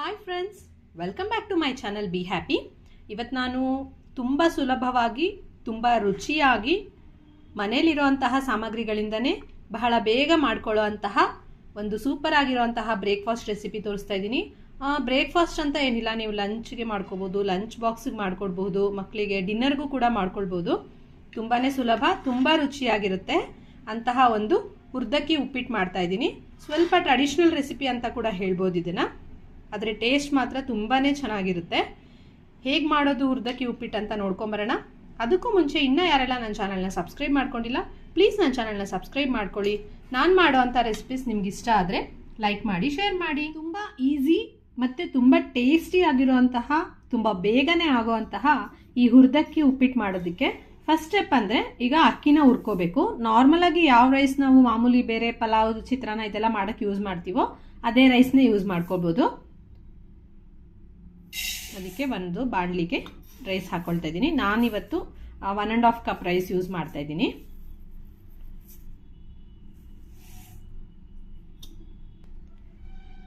Hi friends welcome back to my channel be happy ಇವತ್ತು ನಾನು ತುಂಬ ಸುಲಭವಾಗಿ, ತುಂಬ ರುಚಿಯಾಗಿ ಮನೇಲಿರುವಂತಹ ಸಾಮಗ್ರಿಗಳಿಂದನೇ ಬಹಳ ಬೇಗ ಮಾಡ್ಕೊಳ್ಳೋ ಅಂತಹ ಒಂದು ಸೂಪರ್ ಆಗಿರುವಂತಹ ಬ್ರೇಕ್ಫಾಸ್ಟ್ ರೆಸಿಪಿ ತೋರಿಸ್ತಾ ಇದ್ದೀನಿ. ಬ್ರೇಕ್ಫಾಸ್ಟ್ ಅಂತ ಏನಿಲ್ಲ, ನೀವು ಲಂಚ್ಗೆ ಮಾಡ್ಕೋಬೋದು ಲಂಚ್ ಬಾಕ್ಸಿಗೆ ಮಾಡ್ಕೊಡ್ಬೋದು ಮಕ್ಕಳಿಗೆ ಡಿನ್ನರ್ಗೂ ಕೂಡ ಮಾಡ್ಕೊಳ್ಬೋದು. ತುಂಬಾ ಸುಲಭ, ತುಂಬ ರುಚಿಯಾಗಿರುತ್ತೆ. ಅಂತಹ ಒಂದು ಹುರ್ದಕ್ಕಿ ಉಪ್ಪಿಟ್ಟು ಮಾಡ್ತಾ ಇದ್ದೀನಿ. ಸ್ವಲ್ಪ ಟ್ರೆಡಿಷ್ನಲ್ ರೆಸಿಪಿ ಅಂತ ಕೂಡ ಹೇಳ್ಬೋದು ಇದನ್ನು. ಆದರೆ ಟೇಸ್ಟ್ ಮಾತ್ರ ತುಂಬಾ ಚೆನ್ನಾಗಿರುತ್ತೆ. ಹೇಗೆ ಮಾಡೋದು ಹುರ್ದಕ್ಕೆ ಉಪ್ಪಿಟ್ಟು ಅಂತ ನೋಡ್ಕೊಂಬರೋಣ. ಅದಕ್ಕೂ ಮುಂಚೆ ಇನ್ನೂ ಯಾರೆಲ್ಲ ನನ್ನ ಚಾನಲ್ನ ಸಬ್ಸ್ಕ್ರೈಬ್ ಮಾಡ್ಕೊಂಡಿಲ್ಲ ಪ್ಲೀಸ್ ನನ್ನ ಚಾನಲ್ನ ಸಬ್ಸ್ಕ್ರೈಬ್ ಮಾಡ್ಕೊಳ್ಳಿ. ನಾನು ಮಾಡೋ ಅಂಥ ರೆಸಿಪೀಸ್ ನಿಮ್ಗೆ ಇಷ್ಟ ಆದರೆ ಲೈಕ್ ಮಾಡಿ ಶೇರ್ ಮಾಡಿ. ತುಂಬ ಈಸಿ ಮತ್ತು ತುಂಬ ಟೇಸ್ಟಿ ಆಗಿರುವಂತಹ, ತುಂಬ ಬೇಗನೆ ಆಗುವಂತಹ ಈ ಹುರ್ದಕ್ಕಿ ಉಪ್ಪಿಟ್ಟು ಮಾಡೋದಕ್ಕೆ ಫಸ್ಟ್ ಸ್ಟೆಪ್ ಅಂದರೆ ಈಗ ಅಕ್ಕಿನ ಹುರ್ಕೋಬೇಕು. ನಾರ್ಮಲಾಗಿ ಯಾವ ರೈಸ್ ನಾವು ಮಾಮೂಲಿ ಬೇರೆ ಪಲಾವ್ ಚಿತ್ರಾನ್ನ ಇದೆಲ್ಲ ಮಾಡೋಕ್ಕೆ ಯೂಸ್ ಮಾಡ್ತೀವೋ, ಅದೇ ರೈಸ್ನೇ ಯೂಸ್ ಮಾಡ್ಕೋಬೋದು. ಅದಕ್ಕೆ ಒಂದು ಬಾಣಲಿಗೆ ರೈಸ್ ಹಾಕ್ಕೊಳ್ತಾ ಇದ್ದೀನಿ. ನಾನಿವತ್ತು one and half cup rice use ಮಾಡ್ತಾ ಇದ್ದೀನಿ.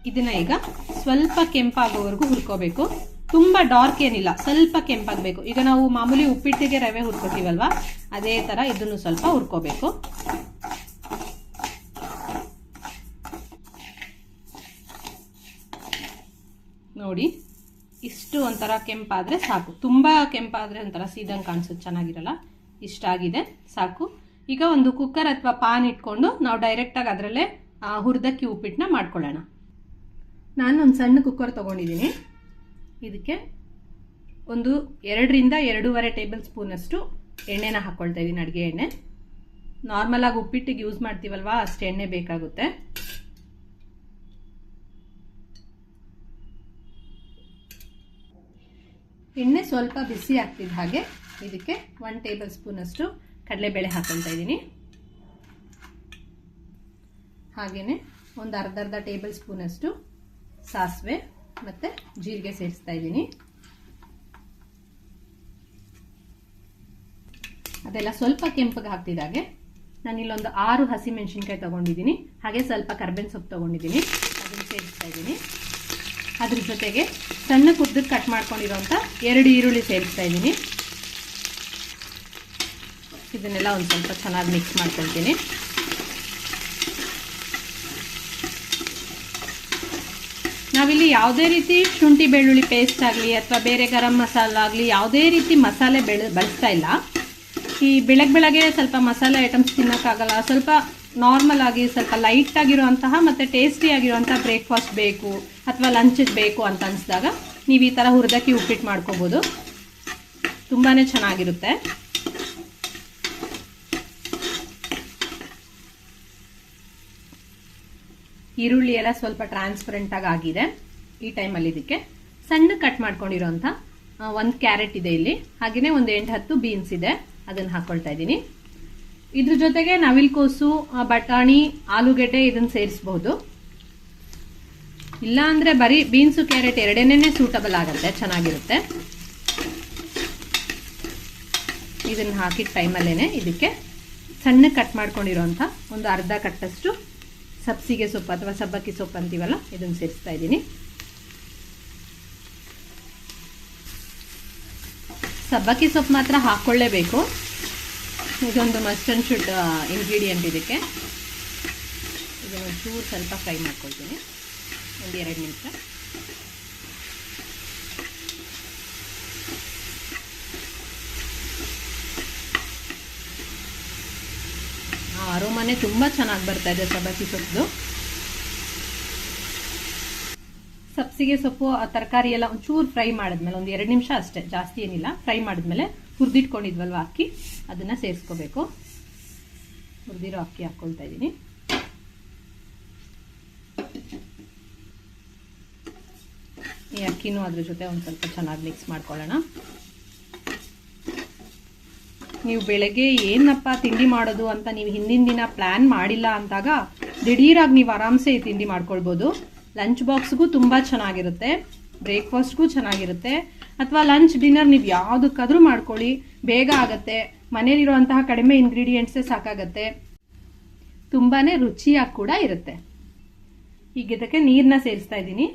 ಇದನ್ನ ಈಗ ಸ್ವಲ್ಪ ಕೆಂಪಾಗೋವರೆಗೂ ಹುರ್ಕೋಬೇಕು. ತುಂಬ ಡಾರ್ಕ್ ಏನಿಲ್ಲ, ಸ್ವಲ್ಪ ಕೆಂಪಾಗಬೇಕು. ಈಗ ನಾವು ಮಾಮೂಲಿ ಉಪ್ಪಿಟ್ಟಿಗೆ ರವೆ ಹುರ್ಕೋತೀವಲ್ವಾ, ಅದೇ ಥರ ಇದನ್ನು ಸ್ವಲ್ಪ ಹುರ್ಕೋಬೇಕು. ನೋಡಿ ಇಷ್ಟು ಒಂಥರ ಕೆಂಪಾದರೆ ಸಾಕು. ತುಂಬ ಕೆಂಪಾದರೆ ಒಂಥರ ಸೀದಂಗೆ ಕಾಣಿಸುತ್ತೆ, ಚೆನ್ನಾಗಿರಲ್ಲ. ಇಷ್ಟಾಗಿದೆ ಸಾಕು. ಈಗ ಒಂದು ಕುಕ್ಕರ್ ಅಥವಾ ಪಾನ್ ಇಟ್ಕೊಂಡು ನಾವು ಡೈರೆಕ್ಟಾಗಿ ಅದರಲ್ಲೇ ಹುರಿದಕ್ಕಿ ಉಪ್ಪಿಟ್ಟನ್ನ ಮಾಡ್ಕೊಳ್ಳೋಣ. ನಾನು ಒಂದು ಸಣ್ಣ ಕುಕ್ಕರ್ ತೊಗೊಂಡಿದ್ದೀನಿ ಇದಕ್ಕೆ ಒಂದು ಎರಡರಿಂದ ಎರಡೂವರೆ ಟೇಬಲ್ ಸ್ಪೂನಷ್ಟು ಎಣ್ಣೆನ ಹಾಕ್ಕೊಳ್ತಾ ಇದ್ದೀನಿ ಅಡುಗೆ ಎಣ್ಣೆ. ನಾರ್ಮಲಾಗಿ ಉಪ್ಪಿಟ್ಟಿಗೆ ಯೂಸ್ ಮಾಡ್ತೀವಲ್ವಾ, ಅಷ್ಟು ಎಣ್ಣೆ ಬೇಕಾಗುತ್ತೆ. ಎಣ್ಣೆ ಸ್ವಲ್ಪ ಬಿಸಿ ಆಗ್ತಿದ್ದ ಹಾಗೆ ಇದಕ್ಕೆ ಒನ್ ಟೇಬಲ್ ಸ್ಪೂನಷ್ಟು ಕಡಲೆಬೇಳೆ ಹಾಕೊಳ್ತಾ ಇದ್ದೀನಿ. ಹಾಗೆಯೇ ಒಂದು ಅರ್ಧ ಅರ್ಧ ಟೇಬಲ್ ಸ್ಪೂನಷ್ಟು ಸಾಸಿವೆ ಮತ್ತು ಜೀರಿಗೆ ಸೇರಿಸ್ತಾ ಇದ್ದೀನಿ. ಅದೆಲ್ಲ ಸ್ವಲ್ಪ ಕೆಂಪಗೆ ಹಾಕ್ತಿದ್ದಾಗೆ ನಾನು ಇಲ್ಲೊಂದು ಆರು ಹಸಿ ಮೆಣಸಿನ್ಕಾಯಿ ತೊಗೊಂಡಿದ್ದೀನಿ. ಹಾಗೆ ಸ್ವಲ್ಪ ಕರ್ಬೇವಿನ ಸೊಪ್ಪು ತೊಗೊಂಡಿದ್ದೀನಿ. ಅದನ್ನು ಸೇರಿಸ್ತಾ ಇದ್ದೀನಿ. ಅದ್ರ ಜೊತೆಗೆ ಸಣ್ಣ ಕುದ್ದಕ್ಕೆ ಕಟ್ ಮಾಡ್ಕೊಂಡಿರೋಂಥ ಎರಡು ಈರುಳ್ಳಿ ಸೇರಿಸ್ತಾ ಇದ್ದೀನಿ. ಇದನ್ನೆಲ್ಲ ಒಂದು ಸ್ವಲ್ಪ ಚೆನ್ನಾಗಿ ಮಿಕ್ಸ್ ಮಾಡ್ಕೊಳ್ತೀನಿ. ನಾವಿಲ್ಲಿ ಯಾವುದೇ ರೀತಿ ಶುಂಠಿ ಬೆಳ್ಳುಳ್ಳಿ ಪೇಸ್ಟ್ ಆಗಲಿ ಅಥವಾ ಬೇರೆ ಗರಂ ಮಸಾಲ ಆಗಲಿ ಯಾವುದೇ ರೀತಿ ಮಸಾಲೆ ಬೆಳೆ, ಬಳಸ್ತಾ ಇಲ್ಲ. ಈ ಬೆಳಗ್ಗೆ ಬೆಳಗ್ಗೆ ಸ್ವಲ್ಪ ಮಸಾಲೆ ಐಟಮ್ಸ್ ತಿನ್ನೋಕ್ಕಾಗಲ್ಲ, ಸ್ವಲ್ಪ ನಾರ್ಮಲ್ ಆಗಿ ಸ್ವಲ್ಪ ಲೈಟ್ ಆಗಿರುವಂತಹ ಮತ್ತು ಟೇಸ್ಟಿ ಆಗಿರುವಂತಹ ಬ್ರೇಕ್ಫಾಸ್ಟ್ ಬೇಕು ಅಥವಾ ಲಂಚ್ ಬೇಕು ಅಂತ ಅನಿಸಿದಾಗ ನೀವು ಈ ಥರ ಹುರಿದಕ್ಕಿ ಉಪ್ಪಿಟ್ಟು ಮಾಡ್ಕೋಬೋದು. ತುಂಬಾ ಚೆನ್ನಾಗಿರುತ್ತೆ. ಈರುಳ್ಳಿ ಎಲ್ಲ ಸ್ವಲ್ಪ ಟ್ರಾನ್ಸ್ಪರೆಂಟ್ ಆಗಿ ಆಗಿದೆ ಈ ಟೈಮಲ್ಲಿ ಇದಕ್ಕೆ. ಸಣ್ಣ ಕಟ್ ಮಾಡ್ಕೊಂಡಿರೋಂಥ ಒಂದು ಕ್ಯಾರೆಟ್ ಇದೆ ಇಲ್ಲಿ. ಹಾಗೆಯೇ ಒಂದು ಎಂಟು ಹತ್ತು ಬೀನ್ಸ್ ಇದೆ. ಅದನ್ನು ಹಾಕ್ಕೊಳ್ತಾ ಇದ್ದೀನಿ. ಇದ್ರ ಜೊತೆಗೆ ನವಿಲ್ಕೋಸು ಬಟಾಣಿ, ಆಲೂಗೆಡ್ಡೆ ಇದನ್ನ ಸೇರಿಸಬಹುದು ಇಲ್ಲ ಅಂದರೆ ಬರೀ ಬೀನ್ಸು, ಕ್ಯಾರೆಟ್ ಎರಡನೇ ಸೂಟಬಲ್ ಆಗುತ್ತೆ, ಚೆನ್ನಾಗಿರುತ್ತೆ. ಇದನ್ನ ಹಾಕಿದ ಟೈಮಲ್ಲೇನೆ ಇದಕ್ಕೆ ಸಣ್ಣ ಕಟ್ ಮಾಡ್ಕೊಂಡಿರೋಂಥ ಒಂದು ಅರ್ಧ ಕಟ್ಟಷ್ಟು ಸಬ್ಸಿಗೆ ಸೊಪ್ಪು ಅಥವಾ ಸಬ್ಬಕ್ಕಿ ಸೊಪ್ಪು ಅಂತೀವಲ್ಲ, ಇದನ್ನು ಸೇರಿಸ್ತಾ ಇದ್ದೀನಿ. ಸಬ್ಬಕ್ಕಿ ಸೊಪ್ಪು ಮಾತ್ರ ಹಾಕ್ಕೊಳ್ಳೇಬೇಕು. ಇದೊಂದು ಮಸ್ಟ್ ಅಂಡ್ ಶುಡ್ ಇಂಗ್ರೀಡಿಯೆಂಟ್ ಇದಕ್ಕೆ. ಇದನ್ನು ಚೂರು ಸ್ವಲ್ಪ ಫ್ರೈ ಮಾಡ್ಕೊಳ್ತೀನಿ. ಒಂದು ಎರಡು ನಿಮಿಷ. ಅರೋಮನೆ ತುಂಬ ಚೆನ್ನಾಗಿ ಬರ್ತಾ ಇದೆ ಸಬ್ಬಕ್ಕಿ ಸೊಪ್ಪು ಸಬ್ಸಿಗೆ ಸೊಪ್ಪು, ಆ ತರಕಾರಿ ಎಲ್ಲ ಒಂಚೂರು ಫ್ರೈ ಮಾಡಿದ್ಮೇಲೆ, ಒಂದು ಎರಡು ನಿಮಿಷ ಅಷ್ಟೇ, ಜಾಸ್ತಿ ಏನಿಲ್ಲ ಫ್ರೈ ಮಾಡಿದ್ಮೇಲೆ ಹುರಿದಿಟ್ಕೊಂಡಿದ್ವಲ್ವ ಅಕ್ಕಿ? ಅದನ್ನು ಸೇರಿಸ್ಕೋಬೇಕು. ಹುರಿದಿರೋ ಅಕ್ಕಿ ಹಾಕ್ಕೊಳ್ತಾ ಇದ್ದೀನಿ. ಈ ಅಕ್ಕಿನೂ ಅದ್ರ ಜೊತೆ ಒಂದು ಸ್ವಲ್ಪ ಚೆನ್ನಾಗಿ ಮಿಕ್ಸ್ ಮಾಡ್ಕೊಳ್ಳೋಣ. ನೀವು ಬೆಳಗ್ಗೆ ಏನಪ್ಪ ತಿಂಡಿ ಮಾಡೋದು ಅಂತ ನೀವು ಹಿಂದಿನ ದಿನ ಪ್ಲ್ಯಾನ್ ಮಾಡಿಲ್ಲ ಅಂದಾಗ ದಿಢೀರಾಗಿ ನೀವು ಆರಾಮ್ಸೆ ಈ ತಿಂಡಿ ಮಾಡ್ಕೊಳ್ಬೋದು. ಲಂಚ್ ಬಾಕ್ಸ್ಗೂ ತುಂಬ ಚೆನ್ನಾಗಿರುತ್ತೆ. ಬ್ರೇಕ್ಫಾಸ್ಟ್ಗೂ ಚೆನ್ನಾಗಿರುತ್ತೆ. ಅಥವಾ ಲಂಚ್, ಡಿನ್ನರ್ ನೀವು ಯಾವುದಕ್ಕಾದರೂ ಮಾಡ್ಕೊಳ್ಳಿ. ಬೇಗ ಆಗುತ್ತೆ. ಮನೇಲಿರುವಂತಹ ಕಡಿಮೆ ಇಂಗ್ರೀಡಿಯೆಂಟ್ಸೇ ಸಾಕಾಗತ್ತೆ. ತುಂಬಾ ರುಚಿಯಾಗಿ ಕೂಡ ಇರುತ್ತೆ. ಈಗ ಇದಕ್ಕೆ ನೀರನ್ನ ಸೇರಿಸ್ತಾ ಇದ್ದೀನಿ.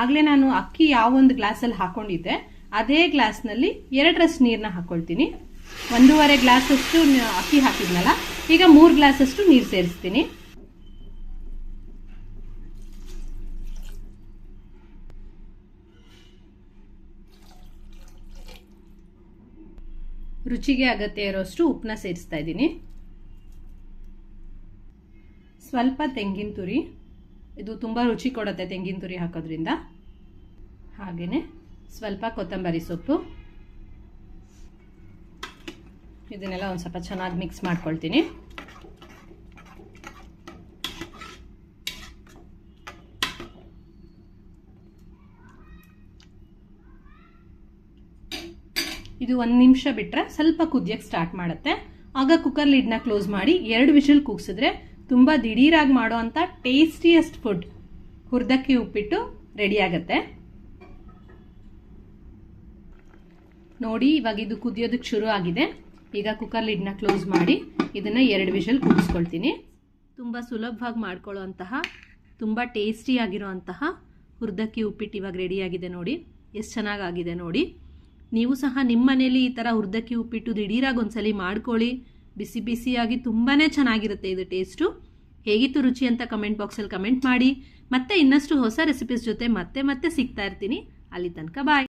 ಆಗಲೇ ನಾನು ಅಕ್ಕಿ ಯಾವ ಒಂದು ಗ್ಲಾಸಲ್ಲಿ ಹಾಕೊಂಡಿದ್ದೆ. ಅದೇ ಗ್ಲಾಸ್ನಲ್ಲಿ ಎರಡರಷ್ಟು ನೀರನ್ನ ಹಾಕ್ಕೊಳ್ತೀನಿ ಒಂದೂವರೆ ಗ್ಲಾಸಷ್ಟು ಅಕ್ಕಿ ಹಾಕಿದ್ನಲ್ಲ, ಈಗ ಮೂರು ಗ್ಲಾಸಷ್ಟು ನೀರು ಸೇರಿಸ್ತೀನಿ. ರುಚಿಗೆ ಅಗತ್ಯ ಇರೋಷ್ಟು ಉಪ್ಪನ್ನ ಸೇರಿಸ್ತಾ ಇದ್ದೀನಿ. ಸ್ವಲ್ಪ ತೆಂಗಿನ ತುರಿ. ಇದು ತುಂಬ ರುಚಿ ಕೊಡುತ್ತೆ ತೆಂಗಿನ ತುರಿ ಹಾಕೋದ್ರಿಂದ. ಹಾಗೆಯೇ ಸ್ವಲ್ಪ ಕೊತ್ತಂಬರಿ ಸೊಪ್ಪು. ಇದನ್ನೆಲ್ಲ ಒಂದು ಸ್ವಲ್ಪ ಚೆನ್ನಾಗಿ ಮಿಕ್ಸ್ ಮಾಡ್ಕೊಳ್ತೀನಿ. ಇದು ಒಂದು ನಿಮಿಷ ಬಿಟ್ಟರೆ ಸ್ವಲ್ಪ ಕುದಿಯೋಕ್ಕೆ ಸ್ಟಾರ್ಟ್ ಮಾಡುತ್ತೆ. ಆಗ ಕುಕ್ಕರ್ ಲಿಡ್ನ ಕ್ಲೋಸ್ ಮಾಡಿ ಎರಡು ವಿಷಲ್ ಕೂಗ್ಸಿದ್ರೆ ತುಂಬ ದಿಢೀರಾಗಿ ಮಾಡೋ ಅಂಥ ಟೇಸ್ಟಿಯಸ್ಟ್ ಫುಡ್ ಹುರ್ದಕ್ಕಿ ಉಪ್ಪಿಟ್ಟು ರೆಡಿ ಆಗುತ್ತೆ. ನೋಡಿ, ಇವಾಗ ಇದು ಕುದಿಯೋದಕ್ಕೆ ಶುರು ಆಗಿದೆ. ಈಗ ಕುಕ್ಕರ್ ಲಿಡ್ನ ಕ್ಲೋಸ್ ಮಾಡಿ ಇದನ್ನು ಎರಡು ವಿಷಲ್ ಕೂಗಿಸ್ಕೊಳ್ತೀನಿ. ತುಂಬ ಸುಲಭವಾಗಿ ಮಾಡ್ಕೊಳ್ಳೋ ಅಂತಹ ತುಂಬ ಟೇಸ್ಟಿಯಾಗಿರೋ ಅಂತಹ ಹುರ್ದಕ್ಕಿ ಉಪ್ಪಿಟ್ಟು ಇವಾಗ ರೆಡಿಯಾಗಿದೆ ನೋಡಿ. ಎಷ್ಟು ಚೆನ್ನಾಗಾಗಿದೆ ನೋಡಿ. ನೀವು ಸಹ ನಿಮ್ಮ ಮನೇಲಿ ಈ ಥರ ಹುರ್ದಕ್ಕಿ ಉಪ್ಪಿಟ್ಟು ದಿಢೀರಾಗಿ ಒಂದ್ಸಲಿ ಮಾಡ್ಕೊಳ್ಳಿ. ಬಿಸಿ ಬಿಸಿಯಾಗಿ ತುಂಬಾ ಚೆನ್ನಾಗಿರುತ್ತೆ ಇದು ಟೇಸ್ಟು. ಹೇಗಿತ್ತು ರುಚಿ ಅಂತ ಕಮೆಂಟ್ ಬಾಕ್ಸಲ್ಲಿ ಕಮೆಂಟ್ ಮಾಡಿ. ಮತ್ತೆ ಇನ್ನಷ್ಟು ಹೊಸ ರೆಸಿಪೀಸ್ ಜೊತೆ ಮತ್ತೆ ಮತ್ತೆ ಸಿಗ್ತಾ ಇರ್ತೀನಿ. ಅಲ್ಲಿ ತನಕ ಬಾಯ್